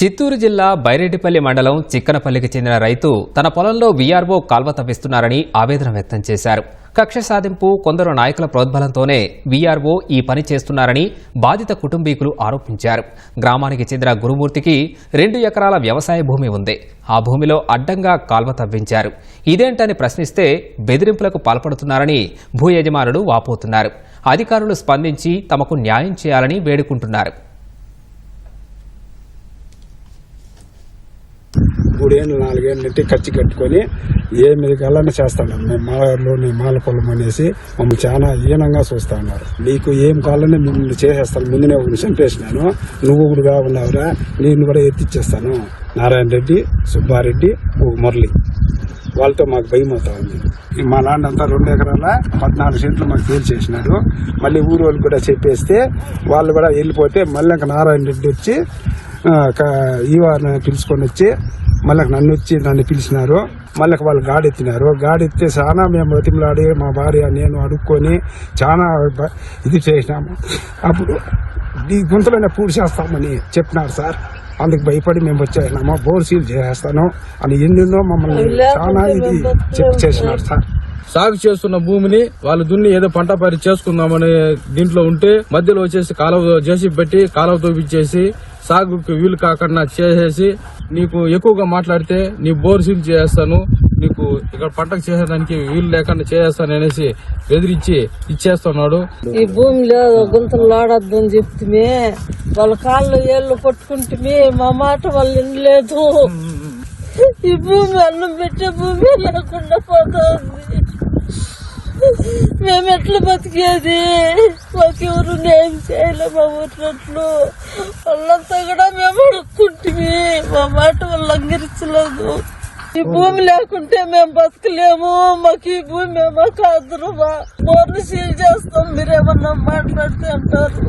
చిత్తూరు జిల్లా బైరెడ్డిపల్లి మండలం చిక్కనపల్లికి చెందిన రైతు తన పొలంలో వీఆర్ఓ కాల్వ తవ్విస్తున్నారని ఆవేదన వ్యక్తం చేశారు. కక్ష సాధింపు కొందరు నాయకుల ప్రోద్బలంతోనే వీఆర్ఓ ఈ పని చేస్తున్నారని బాధిత కుటుంబీకులు ఆరోపించారు. గ్రామానికి చెందిన గురుమూర్తికి రెండు ఎకరాల వ్యవసాయ భూమి ఉంది. ఆ భూమిలో అడ్డంగా కాల్వ తవ్వించారు. ఇదేంటని ప్రశ్నిస్తే బెదిరింపులకు పాల్పడుతున్నారని భూ యజమానులు వాపోతున్నారు. అధికారులు స్పందించి తమకు న్యాయం చేయాలని వేడుకుంటున్నారు. మూడేళ్ళు నాలుగేళ్ళు అంటే ఖర్చు కట్టుకొని ఏ మీద చేస్తాను. మేము మాలలోని మాల పొలం అనేసి మమ్మల్ని చాలా హీనంగా చూస్తా ఉన్నారు. నీకు ఏం కావాలని మిమ్మల్ని చేసేస్తాను. ముందునే ఒకటి చంపేసినాను నువ్వు కూడా ఉన్నావురా? నేను కూడా ఎత్తిచ్చేస్తాను. నారాయణ రెడ్డి సుబ్బారెడ్డి ఒక మురళి. వాళ్ళతో మాకు భయం అవుతా ఉంది. మా నాన్నంతా రెండు ఎకరాల పద్నాలుగు సెంట్లు మాకు ఫీల్ చేసినారు. మళ్ళీ ఊరు వాళ్ళు కూడా చెప్పేస్తే వాళ్ళు కూడా వెళ్ళిపోతే మళ్ళీ ఇంకా నారాయణ రెడ్డి వచ్చి క- ఈ వారిని పిలుచుకొని వచ్చి మళ్ళీ నన్ను వచ్చి నన్ను పిలిచినారు. మళ్ళీ వాళ్ళు గాడెత్తినారు. గాడెత్తే చాలా మేము బతిమలాడి మా భార్య నేను అడుక్కొని చాలా ఇది చేసినాము. అప్పుడు ఈ గుంతలోనే పూడి చేస్తామని చెప్పినారు సార్. అందుకు భయపడి మేము వచ్చేసినాము. బోర్ సీల్ చేసేస్తాను అని ఎన్నెన్నో మమ్మల్ని చాలా ఇది చెప్పి చేసినారు సార్. సాగు చేస్తున్న భూమిని వాళ్ళు దున్ని ఏదో పంట పరి చేసుకుందామని దీంట్లో ఉంటే మధ్యలో వచ్చేసి కాలువ చేసి పెట్టి కాలువ తోపించేసి సాగుకు వీలు కాకుండా చేసేసి నీకు ఎక్కువగా మాట్లాడితే నీ బోర్ సీల్ చేస్తాను నీకు ఇక్కడ పంటకు చేసేదానికి వీలు లేకుండా చేస్తాను అనేసి బెదిరించి ఇచ్చేస్తున్నాడు. ఈ భూమిలో గుంతలు ఆడొద్దని చెప్తుమే వాళ్ళ కాళ్ళు ఏళ్ళు పట్టుకుంటే మా మాట వాళ్ళు వినలేదు. ఈ భూమి అన్నం పెట్టే భూమి లేకుండా పోతుంది. మేము ఎట్లా బతికేది. మాకెవరు న్యాయం చేయలే మా ఊరినట్లు వాళ్ళంతా కూడా మేము అడుక్కుంటుంది మా మాట వాళ్ళు అంగరించలేదు ఈ భూమి లేకుంటే మేము బతకలేము. మాకు ఈ భూమి మాకు అదరు బోర్లు సీల్ చేస్తాం. మీరేమన్నా మాట్లాడితే అంటారు.